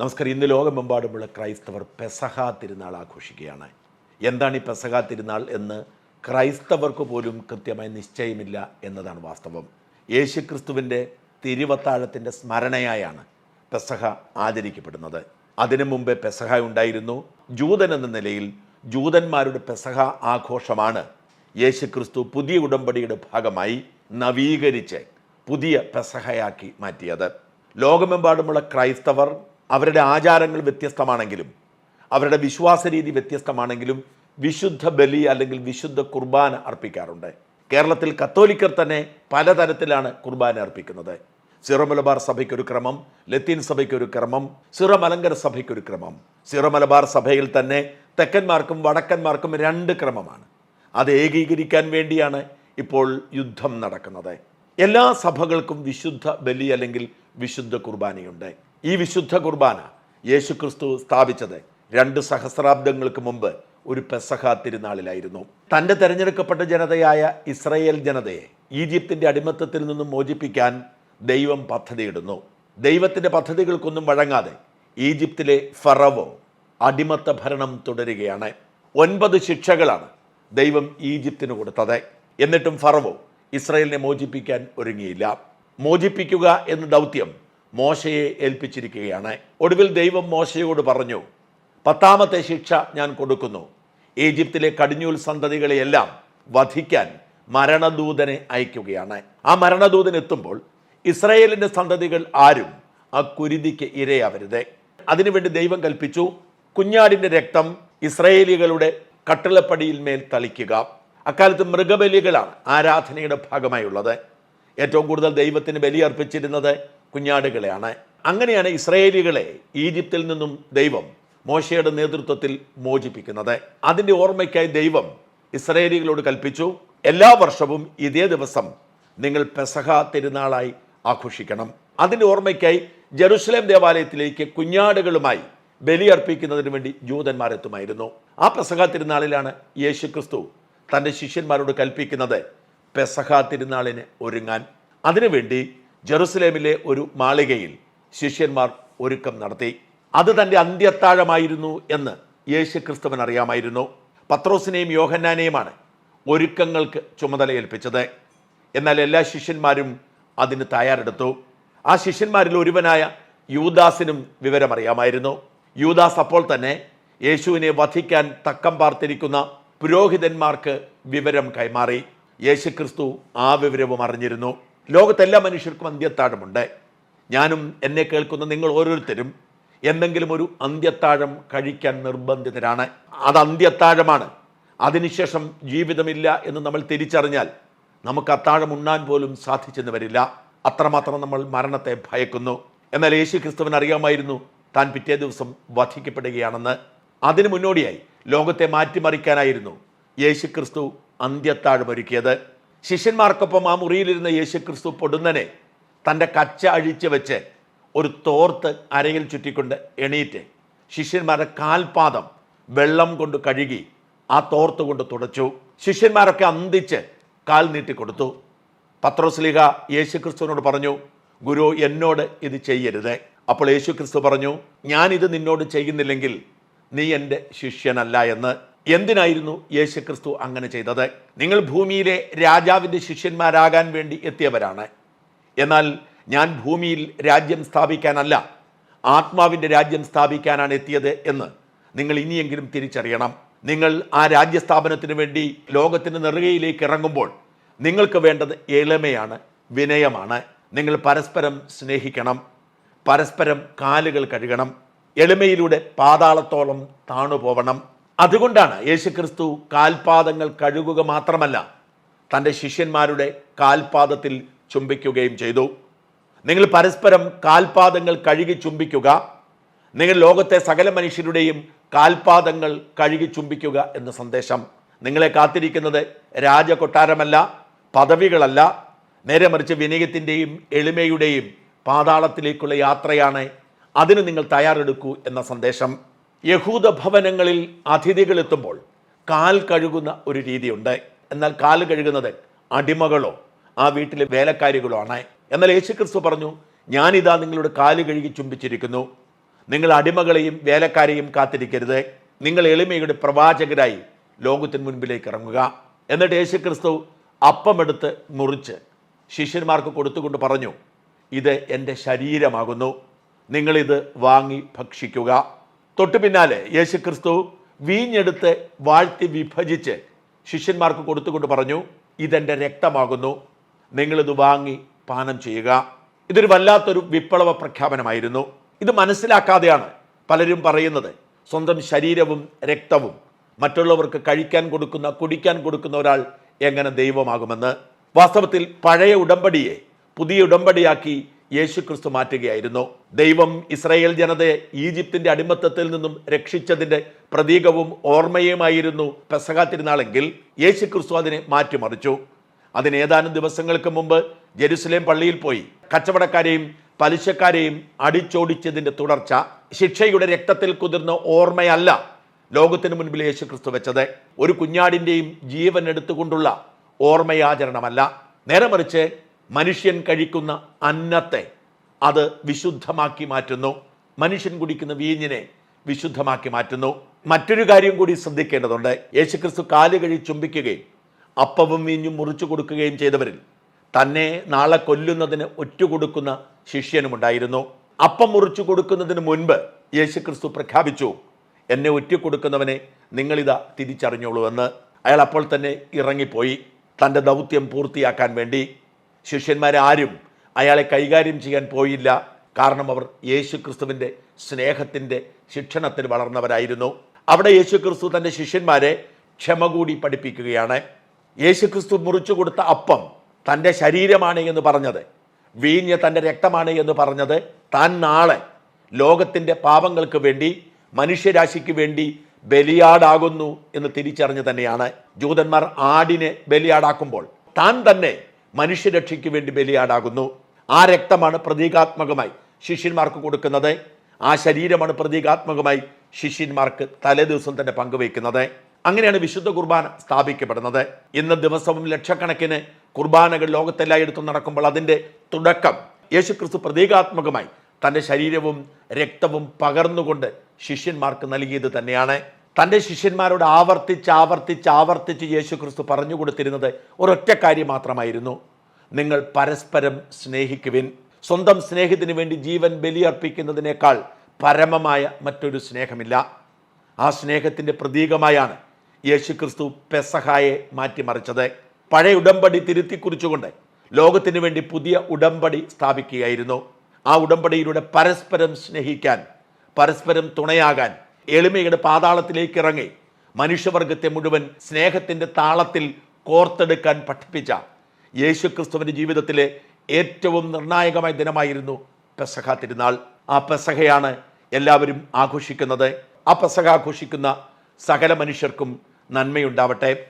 നമസ്കാരം. ഇന്ന് ലോകമെമ്പാടുമുള്ള ക്രൈസ്തവർ പെസഹ തിരുനാൾ ആഘോഷിക്കുകയാണ്. എന്താണ് ഈ പെസഹ തിരുനാൾ എന്ന് ക്രൈസ്തവർക്ക് പോലും കൃത്യമായി നിശ്ചയമില്ല എന്നതാണ് വാസ്തവം. യേശുക്രിസ്തുവിന്റെ തിരുവത്താഴത്തിന്റെ സ്മരണയായാണ് പെസഹ ആചരിക്കപ്പെടുന്നത്. അതിനു മുമ്പേ പെസഹ ഉണ്ടായിരുന്നു. ജൂതൻ എന്ന നിലയിൽ ജൂതന്മാരുടെ പെസഹ ആഘോഷമാണ് യേശുക്രിസ്തു പുതിയ ഉടമ്പടിയുടെ ഭാഗമായി നവീകരിച്ച് പുതിയ പെസഹയാക്കി മാറ്റിയത്. ലോകമെമ്പാടുമുള്ള ക്രൈസ്തവർ അവരുടെ ആചാരങ്ങൾ വ്യത്യസ്തമാണെങ്കിലും അവരുടെ വിശ്വാസ രീതി വ്യത്യസ്തമാണെങ്കിലും വിശുദ്ധ ബലി അല്ലെങ്കിൽ വിശുദ്ധ കുർബാന അർപ്പിക്കാറുണ്ട്. കേരളത്തിൽ കത്തോലിക്കർ തന്നെ പലതരത്തിലാണ് കുർബാന അർപ്പിക്കുന്നത്. സിറോ മലബാർ സഭയ്ക്കൊരു ക്രമം ലത്തീൻ സഭയ്ക്കൊരു ക്രമം സിറോ മലങ്കര സഭയ്ക്കൊരു ക്രമം. സിറോ മലബാർ സഭയിൽ തന്നെ തെക്കന്മാർക്കും വടക്കന്മാർക്കും രണ്ട് ക്രമമാണ്. അത് ഏകീകരിക്കാൻ വേണ്ടിയാണ് ഇപ്പോൾ യുദ്ധം നടക്കുന്നത്. എല്ലാ സഭകൾക്കും വിശുദ്ധ ബലി അല്ലെങ്കിൽ വിശുദ്ധ കുർബാനയുണ്ട്. ഈ വിശുദ്ധ കുർബാന യേശുക്രിസ്തു സ്ഥാപിച്ചത് രണ്ട് സഹസ്രാബ്ദങ്ങൾക്ക് മുമ്പ് ഒരു പെസഹ തിരുനാളിലായിരുന്നു. തന്റെ തെരഞ്ഞെടുക്കപ്പെട്ട ജനതയായ ഇസ്രയേൽ ജനതയെ ഈജിപ്തിന്റെ അടിമത്തത്തിൽ നിന്നും മോചിപ്പിക്കാൻ ദൈവം പദ്ധതിയിടുന്നു. ദൈവത്തിന്റെ പദ്ധതികൾക്കൊന്നും വഴങ്ങാതെ ഈജിപ്തിലെ ഫറവോ അടിമത്ത ഭരണം തുടരുകയാണ്. ഒൻപത് ശിക്ഷകളാണ് ദൈവം ഈജിപ്തിന് കൊടുത്തത്. എന്നിട്ടും ഫറവോ ഇസ്രയേലിനെ മോചിപ്പിക്കാൻ ഒരുങ്ങിയില്ല. മോചിപ്പിക്കുക എന്ന ദൗത്യം മോശയെ ഏൽപ്പിച്ചിരിക്കുകയാണ്. ഒടുവിൽ ദൈവം മോശയോട് പറഞ്ഞു പത്താമത്തെ ശിക്ഷ ഞാൻ കൊടുക്കുന്നു. ഈജിപ്തിലെ കടിഞ്ഞൂൽ സന്തതികളെയെല്ലാം വധിക്കാൻ മരണദൂതനെ അയക്കുകയാണ്. ആ മരണദൂതൻ എത്തുമ്പോൾ ഇസ്രയേലിന്റെ സന്തതികൾ ആരും ആ കുരുതിക്ക് ഇരയാവരുത്. അതിനുവേണ്ടി ദൈവം കൽപ്പിച്ചു കുഞ്ഞാടിന്റെ രക്തം ഇസ്രയേലികളുടെ കട്ടിളപ്പടിയിൽ മേൽ തളിക്കുക. അക്കാലത്ത് മൃഗബലികളാണ് ആരാധനയുടെ ഭാഗമായുള്ളത്. ഏറ്റവും കൂടുതൽ ദൈവത്തിന് ബലി അർപ്പിച്ചിരുന്നത് കുഞ്ഞാടുകളെയാണ്. അങ്ങനെയാണ് ഇസ്രയേലികളെ ഈജിപ്തിൽ നിന്നും ദൈവം മോശയുടെ നേതൃത്വത്തിൽ മോചിപ്പിക്കുന്നത്. അതിന്റെ ഓർമ്മയ്ക്കായി ദൈവം ഇസ്രയേലികളോട് കൽപ്പിച്ചു എല്ലാ വർഷവും ഇതേ ദിവസം നിങ്ങൾ പെസഹ തിരുനാളായി ആഘോഷിക്കണം. അതിന്റെ ഓർമ്മയ്ക്കായി ജെറുസലേം ദേവാലയത്തിലേക്ക് കുഞ്ഞാടുകളുമായി ബലിയർപ്പിക്കുന്നതിന് വേണ്ടി ജൂതന്മാരെത്തുമായിരുന്നു ആ പെസഹ തിരുനാളിലാണ് യേശു ക്രിസ്തു തന്റെ ശിഷ്യന്മാരോട് കൽപ്പിക്കുന്നത് പെസഹ തിരുനാളിന് ഒരുങ്ങാൻ. അതിനുവേണ്ടി ജെറുസലേമിലെ ഒരു മാളികയിൽ ശിഷ്യന്മാർ ഒരുക്കം നടത്തി. അത് തന്റെ അന്ത്യത്താഴമായിരുന്നു എന്ന് യേശു ക്രിസ്തുവൻ അറിയാമായിരുന്നു. പത്രോസിനെയും യോഹന്നാനെയുമാണ് ഒരുക്കങ്ങൾക്ക് ചുമതല ഏൽപ്പിച്ചത് എന്നാൽ എല്ലാ ശിഷ്യന്മാരും അതിന് തയ്യാറെടുത്തു. ആ ശിഷ്യന്മാരിൽ ഒരുവനായ യൂദാസിനും വിവരമറിയാമായിരുന്നു. യൂദാസ് അപ്പോൾ തന്നെ യേശുവിനെ വധിക്കാൻ തക്കം പാർത്തിരിക്കുന്ന പുരോഹിതന്മാർക്ക് വിവരം കൈമാറി. യേശുക്രിസ്തു ആ വിവരവും അറിഞ്ഞിരുന്നു. ലോകത്തെല്ലാ മനുഷ്യർക്കും അന്ത്യത്താഴമുണ്ട്. ഞാനും എന്നെ കേൾക്കുന്ന നിങ്ങൾ ഓരോരുത്തരും എന്തെങ്കിലും ഒരു അന്ത്യത്താഴം കഴിക്കാൻ നിർബന്ധിതരാണ്. അത് അന്ത്യത്താഴമാണ്. അതിനുശേഷം ജീവിതമില്ല എന്ന് നമ്മൾ തിരിച്ചറിഞ്ഞാൽ നമുക്ക് അത്താഴം ഉണ്ണാൻ പോലും സാധിച്ചെന്ന് വരില്ല. അത്രമാത്രം നമ്മൾ മരണത്തെ ഭയക്കുന്നു. എന്നാൽ യേശു ക്രിസ്തുവിന് അറിയാമായിരുന്നു താൻ പിറ്റേ ദിവസം വധിക്കപ്പെടുകയാണെന്ന്. അതിനു മുന്നോടിയായി ലോകത്തെ മാറ്റിമറിക്കാനായിരുന്നു യേശു ക്രിസ്തു അന്ത്യത്താഴമൊരുക്കിയത്. ശിഷ്യന്മാർക്കൊപ്പം ആ മുറിയിലിരുന്ന യേശു ക്രിസ്തു പൊടുന്നനെ തന്റെ കച്ച അഴിച്ചു വെച്ച് ഒരു തോർത്ത് അരയിൽ ചുറ്റിക്കൊണ്ട് എണീറ്റ് ശിഷ്യന്മാരുടെ കാൽപാദം വെള്ളം കൊണ്ട് കഴുകി ആ തോർത്ത് കൊണ്ട് തുടച്ചു. ശിഷ്യന്മാരൊക്കെ അന്തിച്ച് കാൽ നീട്ടിക്കൊടുത്തു പത്രോസ്ലിഹ യേശുക്രിസ്തുവിനോട് പറഞ്ഞു ഗുരു എന്നോട് ഇത് ചെയ്യരുത്. അപ്പോൾ യേശുക്രിസ്തു പറഞ്ഞു ഞാനിത് നിന്നോട് ചെയ്യുന്നില്ലെങ്കിൽ നീ എന്റെ ശിഷ്യനല്ല എന്ന്. എന്തിനായിരുന്നു യേശുക്രിസ്തു അങ്ങനെ ചെയ്തത്? നിങ്ങൾ ഭൂമിയിലെ രാജാവിന്റെ ശിഷ്യന്മാരാകാൻ വേണ്ടി എത്തിയവരാണ്. എന്നാൽ ഞാൻ ഭൂമിയിൽ രാജ്യം സ്ഥാപിക്കാനല്ല ആത്മാവിന്റെ രാജ്യം സ്ഥാപിക്കാനാണ് എത്തിയത് എന്ന് നിങ്ങൾ ഇനിയെങ്കിലും തിരിച്ചറിയണം. നിങ്ങൾ ആ രാജ്യസ്ഥാപനത്തിന് വേണ്ടി ലോകത്തിന്റെ നെറുകയിലേക്ക് ഇറങ്ങുമ്പോൾ നിങ്ങൾക്ക് വേണ്ടത് എളിമയാണ് വിനയമാണ്. നിങ്ങൾ പരസ്പരം സ്നേഹിക്കണം പരസ്പരം കാലുകൾ കഴുകണം എളിമയിലൂടെ പാതാളത്തോളം താണുപോവണം. അതുകൊണ്ടാണ് യേശുക്രിസ്തു കാൽപാദങ്ങൾ കഴുകുക മാത്രമല്ല തന്റെ ശിഷ്യന്മാരുടെ കാൽപാദത്തിൽ ചുംബിക്കുകയും ചെയ്തു. നിങ്ങൾ പരസ്പരം കാൽപാദങ്ങൾ കഴുകി ചുംബിക്കുക നിങ്ങൾ ലോകത്തെ സകല മനുഷ്യരുടെയും കാൽപാദങ്ങൾ കഴുകി ചുംബിക്കുക എന്ന സന്ദേശം. നിങ്ങളെ കാത്തിരിക്കുന്നത് രാജകൊട്ടാരമല്ല പദവികളല്ല നേരെ മറിച്ച് വിനയത്തിന്റെയും എളിമയുടെയും പാതാളത്തിലേക്കുള്ള യാത്രയാണ്. അതിന് നിങ്ങൾ തയ്യാറെടുക്കൂ എന്ന സന്ദേശം. യഹൂദ ഭവനങ്ങളിൽ അതിഥികളെത്തുമ്പോൾ കാൽ കഴുകുന്ന ഒരു രീതിയുണ്ട്. എന്നാൽ കാൽ കഴുകുന്നത് അടിമകളോ ആ വീട്ടിലെ വേലക്കാരികളോ ആണ്. എന്നാൽ യേശുക്രിസ്തു പറഞ്ഞു ഞാനിതാ നിങ്ങളുടെ കാൽ കഴുകി ചുംബിച്ചിരിക്കുന്നു. നിങ്ങൾ അടിമകളെയും വേലക്കാരെയും കാത്തിരിക്കരുത്. നിങ്ങൾ എളിമയുടെ പ്രവാചകരായി ലോകത്തിന് മുൻപിലേക്ക് ഇറങ്ങുക. എന്നിട്ട് യേശുക്രിസ്തു അപ്പമെടുത്ത് മുറിച്ച് ശിഷ്യന്മാർക്ക് കൊടുത്തുകൊണ്ട് പറഞ്ഞു ഇത് എന്റെ ശരീരമാകുന്നു. നിങ്ങളിത് വാങ്ങി ഭക്ഷിക്കുക. തൊട്ടു പിന്നാലെ യേശു ക്രിസ്തു വീഞ്ഞെടുത്ത് വാഴ്ത്തി വിഭജിച്ച് ശിഷ്യന്മാർക്ക് കൊടുത്തുകൊണ്ട് പറഞ്ഞു ഇതെന്റെ രക്തമാകുന്നു. നിങ്ങളിത് വാങ്ങി പാനം ചെയ്യുക. ഇതൊരു വല്ലാത്തൊരു വിപ്ലവ പ്രഖ്യാപനമായിരുന്നു. ഇത് മനസ്സിലാക്കാതെയാണ് പലരും പറയുന്നത് സ്വന്തം ശരീരവും രക്തവും മറ്റുള്ളവർക്ക് കഴിക്കാൻ കൊടുക്കുന്ന കുടിക്കാൻ കൊടുക്കുന്ന ഒരാൾ എങ്ങനെ ദൈവമാകുമെന്ന്. വാസ്തവത്തിൽ പഴയ ഉടമ്പടിയെ പുതിയ ഉടമ്പടിയാക്കി യേശുക്രിസ്തു മാറ്റുകയായിരുന്നു. ദൈവം ഇസ്രായേൽ ജനതയെ ഈജിപ്തിന്റെ അടിമത്തത്തിൽ നിന്നും രക്ഷിച്ചതിന്റെ പ്രതീകവും ഓർമ്മയുമായിരുന്നു പെസക തിരുനാളെങ്കിൽ യേശുക്രിസ്തു അതിനെ മാറ്റിമറിച്ചു. അതിന് ഏതാനും ദിവസങ്ങൾക്ക് മുമ്പ് ജെറുസലേം പള്ളിയിൽ പോയി കച്ചവടക്കാരെയും പലിശക്കാരെയും അടിച്ചോടിച്ചതിന്റെ തുടർച്ച ശിക്ഷയുടെ രക്തത്തിൽ കുതിർന്ന ഓർമ്മയല്ല ലോകത്തിന് മുൻപിൽ യേശുക്രിസ്തു വെച്ചത്. ഒരു കുഞ്ഞാടിന്റെയും ജീവൻ എടുത്തുകൊണ്ടുള്ള ഓർമ്മയാചരണമല്ല. നേരെ മറിച്ച് മനുഷ്യൻ കഴിക്കുന്ന അന്നത്തെ അത് വിശുദ്ധമാക്കി മാറ്റുന്നു. മനുഷ്യൻ കുടിക്കുന്ന വീഞ്ഞിനെ വിശുദ്ധമാക്കി മാറ്റുന്നു. മറ്റൊരു കാര്യം കൂടി ശ്രദ്ധിക്കേണ്ടതുണ്ട്. യേശുക്രിസ്തു കാൽ കഴി ചുംബിക്കുകയും അപ്പവും വീഞ്ഞും മുറിച്ചു കൊടുക്കുകയും ചെയ്തവരിൽ തന്നെ നാളെ കൊല്ലുന്നതിന് ഒറ്റുകൊടുക്കുന്ന ശിഷ്യനുമുണ്ടായിരുന്നു അപ്പം മുറിച്ചു കൊടുക്കുന്നതിന് മുൻപ് യേശുക്രിസ്തു പ്രഖ്യാപിച്ചു എന്നെ ഒറ്റുകൊടുക്കുന്നവനെ നിങ്ങളിതാ തിരിച്ചറിഞ്ഞോളൂ എന്ന് അയാൾ അപ്പോൾ തന്നെ ഇറങ്ങിപ്പോയി. തന്റെ ദൗത്യം പൂർത്തിയാക്കാൻ വേണ്ടി ശിഷ്യന്മാരെ ആരും അയാളെ കൈകാര്യം ചെയ്യാൻ പോയില്ല. കാരണം അവർ യേശു ക്രിസ്തുവിന്റെ സ്നേഹത്തിന്റെ ശിക്ഷണത്തിൽ വളർന്നവരായിരുന്നു. അവിടെ യേശു ക്രിസ്തു തന്റെ ശിഷ്യന്മാരെ ക്ഷമ കൂടി പഠിപ്പിക്കുകയാണ്. യേശു ക്രിസ്തു മുറിച്ചു കൊടുത്ത അപ്പം തന്റെ ശരീരമാണ് എന്ന് പറഞ്ഞത്. വീഞ്ഞ് തന്റെ രക്തമാണ് എന്ന് പറഞ്ഞത്. താൻ നാളെ ലോകത്തിന്റെ പാപങ്ങൾക്ക് വേണ്ടി മനുഷ്യരാശിക്ക് വേണ്ടി ബലിയാടാകുന്നു എന്ന് തിരിച്ചറിഞ്ഞ് തന്നെയാണ്. ജൂതന്മാർ ആടിനെ ബലിയാടാക്കുമ്പോൾ താൻ തന്നെ മനുഷ്യരക്ഷയ്ക്ക് വേണ്ടി ബലിയാടാകുന്നു. ആ രക്തമാണ് പ്രതീകാത്മകമായി ശിഷ്യന്മാർക്ക് കൊടുക്കുന്നത്. ആ ശരീരമാണ് പ്രതീകാത്മകമായി ശിഷ്യന്മാർക്ക് തലേദിവസം തന്നെ പങ്കുവയ്ക്കുന്നത്. അങ്ങനെയാണ് വിശുദ്ധ കുർബാന സ്ഥാപിക്കപ്പെടുന്നത്. ഇന്ന് ദിവസവും ലക്ഷക്കണക്കിന് കുർബാനകൾ ലോകത്തെല്ലായിടത്തും നടക്കുമ്പോൾ അതിന്റെ തുടക്കം യേശുക്രിസ്തു പ്രതീകാത്മകമായി തന്റെ ശരീരവും രക്തവും പകർന്നുകൊണ്ട് ശിഷ്യന്മാർക്ക് നൽകിയത് തന്നെയാണ്. തന്റെ ശിഷ്യന്മാരോട് ആവർത്തിച്ച് ആവർത്തിച്ച് ആവർത്തിച്ച് യേശു ക്രിസ്തു പറഞ്ഞു കൊടുത്തിരുന്നത് ഒരൊറ്റ കാര്യം മാത്രമായിരുന്നു. നിങ്ങൾ പരസ്പരം സ്നേഹിക്കുവിൻ. സ്വന്തം സ്നേഹത്തിന് വേണ്ടി ജീവൻ ബലിയർപ്പിക്കുന്നതിനേക്കാൾ പരമമായ മറ്റൊരു സ്നേഹമില്ല. ആ സ്നേഹത്തിന്റെ പ്രതീകമായാണ് യേശു ക്രിസ്തു പെസഹായെ മാറ്റിമറിച്ചത്. പഴയ ഉടമ്പടി തിരുത്തി കുറിച്ചുകൊണ്ട് ലോകത്തിന് വേണ്ടി പുതിയ ഉടമ്പടി സ്ഥാപിക്കുകയായിരുന്നു. ആ ഉടമ്പടിയിലൂടെ പരസ്പരം സ്നേഹിക്കാൻ പരസ്പരം തുണയാകാൻ എളിമയുടെ പാതാളത്തിലേക്ക് ഇറങ്ങി മനുഷ്യവർഗത്തെ മുഴുവൻ സ്നേഹത്തിന്റെ താളത്തിൽ കോർത്തെടുക്കാൻ പഠിപ്പിച്ച യേശുക്രിസ്തുവിന്റെ ജീവിതത്തിലെ ഏറ്റവും നിർണായകമായ ദിനമായിരുന്നു പെസഹ തിരുനാൾ. ആ പെസഹയാണ് എല്ലാവരും ആഘോഷിക്കുന്നത്. ആ പെസഹ ആഘോഷിക്കുന്ന സകല മനുഷ്യർക്കും നന്മയുണ്ടാവട്ടെ.